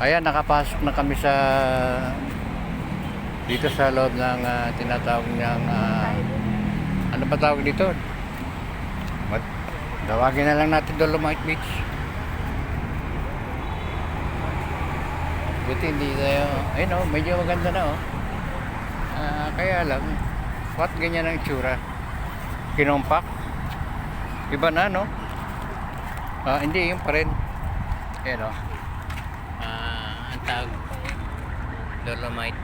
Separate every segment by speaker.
Speaker 1: Ayan, nakapasok na kami sa dito sa loob ng ah, tinatawag niyang ah, ano ba tawag dito? What? Tawagin na lang natin Dolomite Beach. Buti hindi tayo, ayun oh, medyo maganda na oh. Ah, kaya lang, what ganyan ang itsura? Kinumpak? Iba na no? Ah, hindi, yung pa rin. Ayan oh. Tawag Dolomite.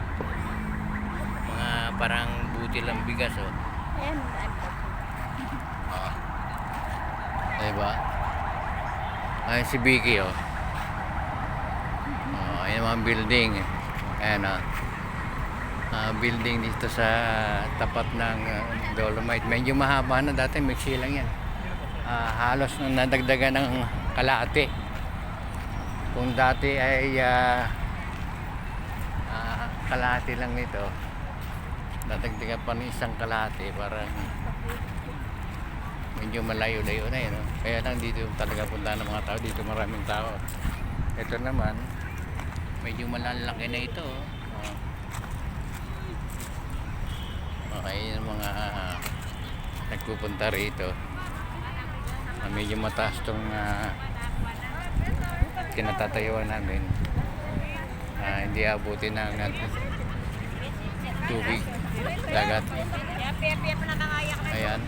Speaker 1: Mga parang butil ang bigas oh.
Speaker 2: Ayan.
Speaker 1: Ah. Diba? Ay, si Vicky, oh. Oh, ayan mga building. Ayan, ah. Ah, building dito sa tapat ng ah, Dolomite. Medyo mahaba na dati, mixi lang yan. Ah, halos nung nadagdagan ng kalahati. Kung dati ay ah, ah, kalahati lang nito, nadagdagan pa ng isang kalahati, parang medyo malayo-layo na yun. No? Kaya lang dito talaga punta ng mga tao. Dito maraming tao. Ito naman, medyo malalaki na ito. Oh. Okay, yung mga ah, nagpupunta rito. Ah, medyo mataas tong uh, kinatatayuan namin. Ah, hindi abutin ng ah, tubig, dagat. Ayan.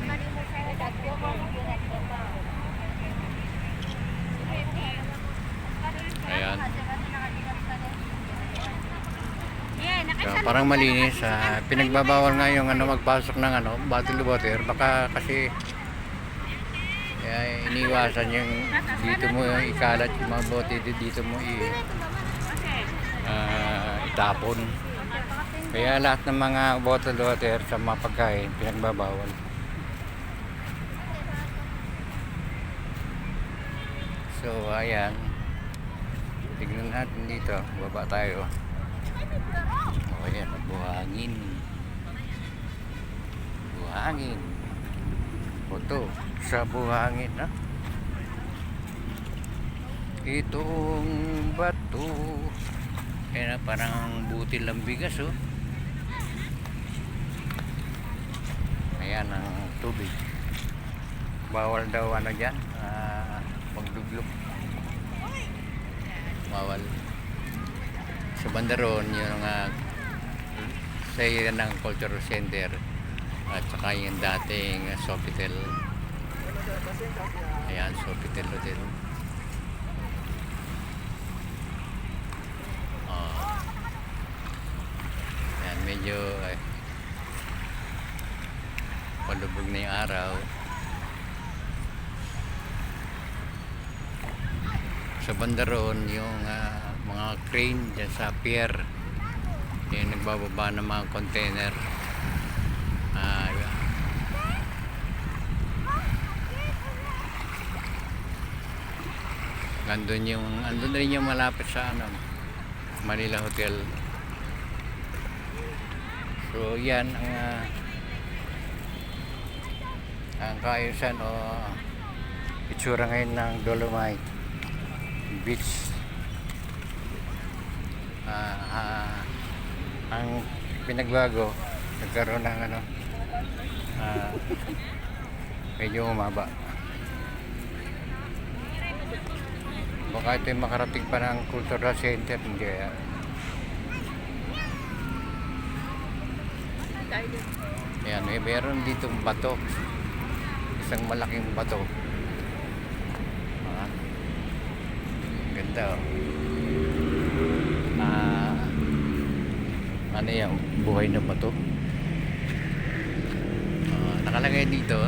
Speaker 1: Ayan. So, parang malinis. ah, pinagbabawal nga yung ano, magpasok ng ano, bottled water. Baka kasi eh, iniwasan yung dito mo yung ikalat yung mga bote di- dito mo i, ah, itapon. Kaya lahat ng mga bottled water sa mga pagkain pinagbabawal. So, ayan. Tignan natin dito. Baba tayo. O, ayan. Buhangin. Buhangin. Foto sa buhangin, ha? Itong bato. Ayan na, parang butil ng bigas, oh. Ayan ang tubig. Bawal daw ano dyan, ah, magduglok. Bawal. Sa Bandaron, yung uh, sa area ng Cultural Center at saka yung dating uh, Sofitel. Ayan, Sofitel Hotel. Oh. Ayan, medyo eh, palubog na yung araw. sa bandaron yung ah, mga crane dyan sa pier yung nagbababa ng mga container ah nandun yung andun rin yung malapit sa ano Manila Hotel. So yan ang ah, ang kaayusan o itsura ngayon ng Dolomite beach. Ah, ah, ang pinagbago nagkaroon ng ano ah, medyo umaba baka ito makarating pa ng cultural center hindi kaya Ayan, may meron ditong bato. Isang malaking bato. Ah, ganda oh. Ah, ano yan? Buhay na bato. Ah, nakalagay dito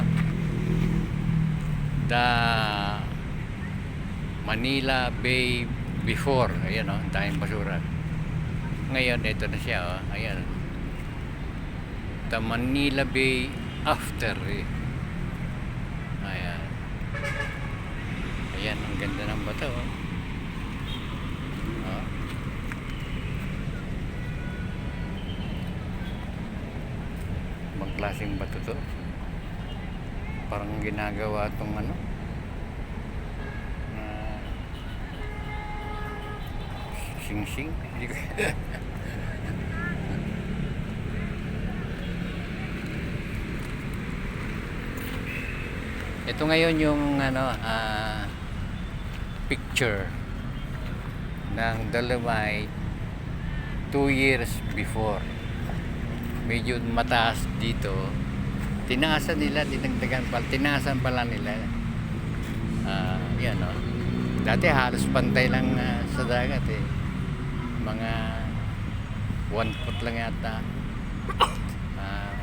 Speaker 1: The Manila Bay before. Ayan oh, ang daming basura. Ngayon, ito na siya oh. Ayan. The Manila Bay after. Eh. Ayan. Ayan, ang ganda ng bato. Oh. Oh. Ibang klaseng bato to. Parang ginagawa tong ano. Sing-sing. Ito ngayon yung ano ah, picture ng Dolomite two years before. Medyo mataas dito. Tinaasan nila, dinagdagan pa, tinaasan pala nila. Ah, yan o. Dati halos pantay lang ah, sa dagat eh. Mga one foot lang yata. Ah,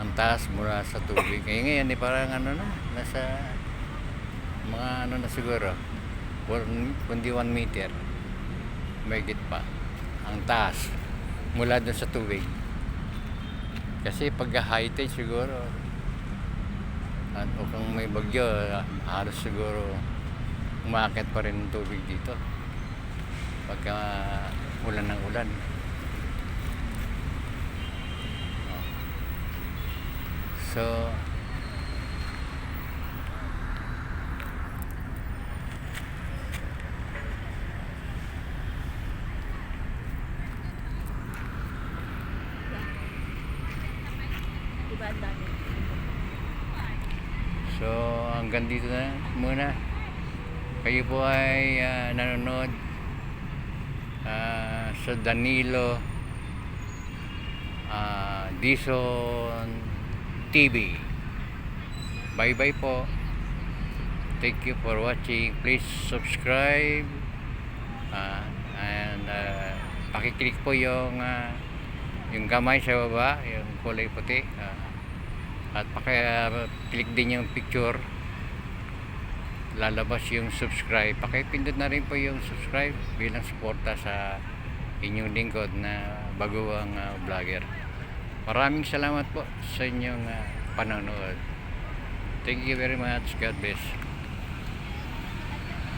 Speaker 1: ang taas mula sa tubig. Eh ngayon eh parang ano na, nasa mga ano na siguro. One, kundi one meter. May pa. Ang taas. Mula doon sa tubig. Kasi pag high tide siguro, at o kung may bagyo, halos siguro umakit pa rin tubig dito. Pagka ulan ng ulan. So, so hanggang dito na muna. Kayo po ay ah, nanonood ah, sa Danilo ah, Dison TV. Bye-bye po. Thank you for watching. Please subscribe. Ah, and uh, pakiclick po yung ah, yung kamay sa baba, yung kulay puti. ah, at paki-click din yung picture. Lalabas yung subscribe. Pakipindot na rin po yung subscribe bilang suporta sa inyong lingkod na baguang ah, vlogger. Maraming salamat po sa inyong ah, panonood. Thank you very much. God bless.